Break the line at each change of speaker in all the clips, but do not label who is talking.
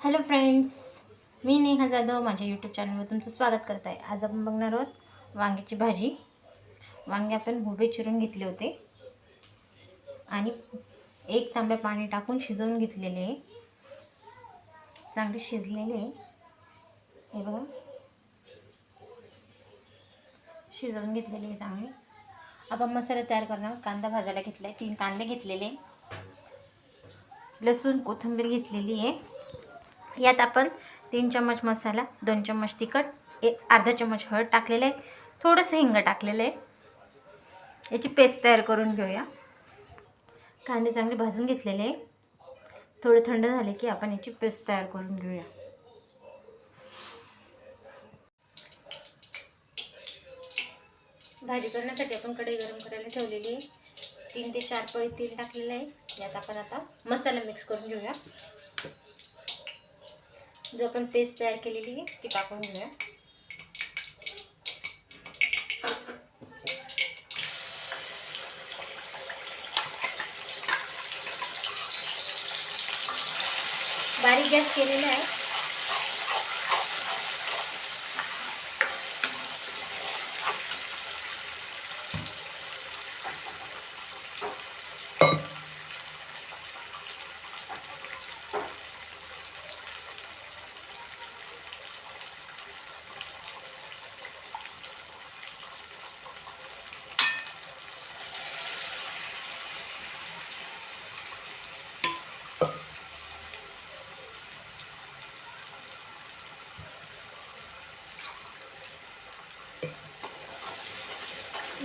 Hello friends मी नेहा जाधव माझ्या YouTube चॅनलवर तुमचं स्वागत करत आहे. आज आपण बघणार आहोत वांग्याची भाजी. वांगे आपण भुबे चिरून घेतले होते. आणि एक तांब्या पाणी टाकून शिजवून घेतलेले आहे. चांगले शिजलेले आहे. हे बघा. शिजवून घेतलेले आहे चांगले. आपण मसाला तयार करणार कांदा भाजायला घेतला आहे तीन कांदे घेतलेले. लसूण कोथिंबीर घेतलेली आहे. यात आपण तीन चम्मच मसाला दोन चम्मच तिखट एक अर्धा चम्मच हळद टाकलेलं आहे. थोडंसं हिंग टाकलेलं आहे. याची पेस्ट तयार करून घेऊया. कांदे चांगले भाजून घेतलेले आहे. थोडे थंड झाले की आपण याची पेस्ट तयार करून घेऊया. भाजी करण्यासाठी आपण कढई गरम करायला ठेवलेली आहे. तीन ते चार पळी तेल टाकलेलं आहे. यात आपण आता मसाला मिक्स करून घेऊया. जो आपण पेस्ट तयार केलेली आहे ती टाकून घेऊया. बारीक गॅस केलेला आहे.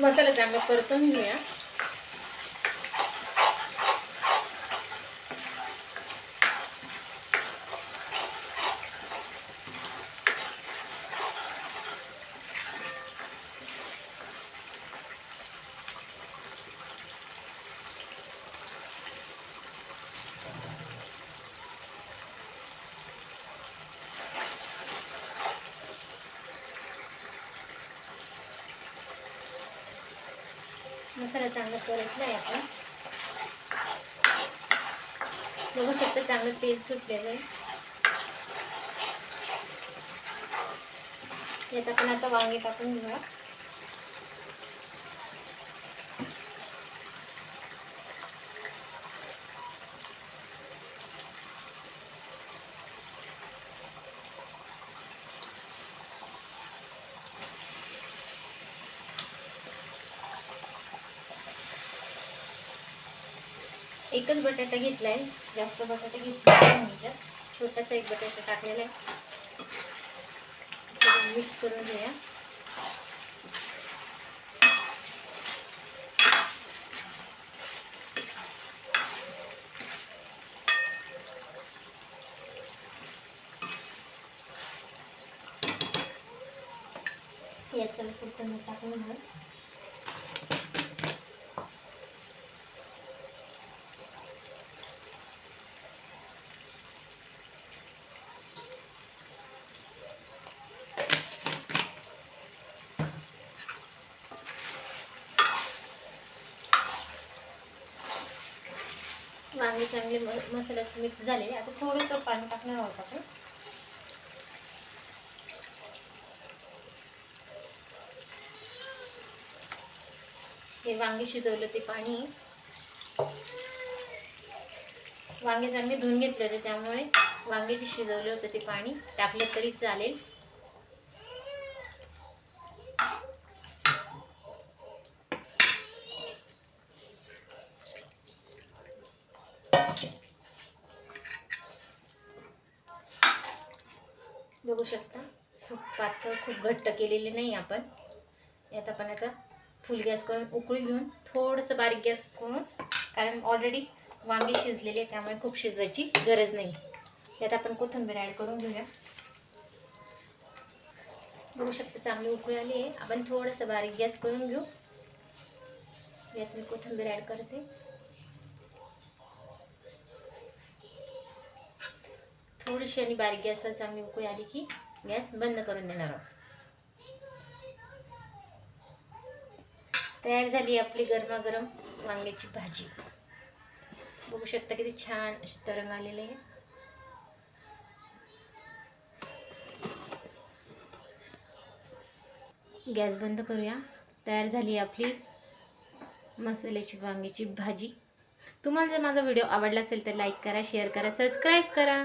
मसाला चांगला परतून घेऊया. मसाला चांगला परतला आहे आपण. बघू शकता चांगलं तेल सुटलेलं आहे. यात आपण आता वांगे टाकून घेऊया. एकच बटाटा घेतला आहे जास्त बटाटा घेतला नाही म्हणजे. छोटासा एक बटाटा टाकलेला आहे. सगळं मिक्स करून घेऊया. याचं पुरतं टाकून वांगे चांगले म मसाल्यात मिक्स झाले. आता थोडंसं पाणी टाकणार आहोत आपण. हे वांगे शिजवलं ते पाणी. वांगे चांगले धुवून घेतले होते त्यामुळे वांगे जे शिजवले होते ते पाणी टाकलं तरी चालेल. बघू शकता. खूप पातळ खूप घट्ट केलेले नाही आपण. यात आपण आता फुल गॅस करून उकळी घेऊन थोडंसं बारीक गॅस करून कारण ऑलरेडी वांगे शिजलेले त्यामुळे खूप शिजवायची गरज नाही. यात आपण कोथिंबीर ॲड करून घेऊया. बघू शकता चांगली उकळी आली आहे. आपण थोडंसं बारीक गॅस करून घेऊ. यात मी कोथिंबीर ॲड करते. थोडीशी आणि बारीक गॅसवर चांगली उकळी आली की गॅस बंद करून देणार आहोत. तयार झाली आपली गरमागरम वांग्याची भाजी. बघू शकता किती छान अशी तरंग आलेले आहे. गॅस बंद करूया. तयार झाली आपली मसाल्याची वांग्याची भाजी. तुम्हाला जर माझा व्हिडिओ आवडला असेल तर लाईक करा शेअर करा सबस्क्राईब करा.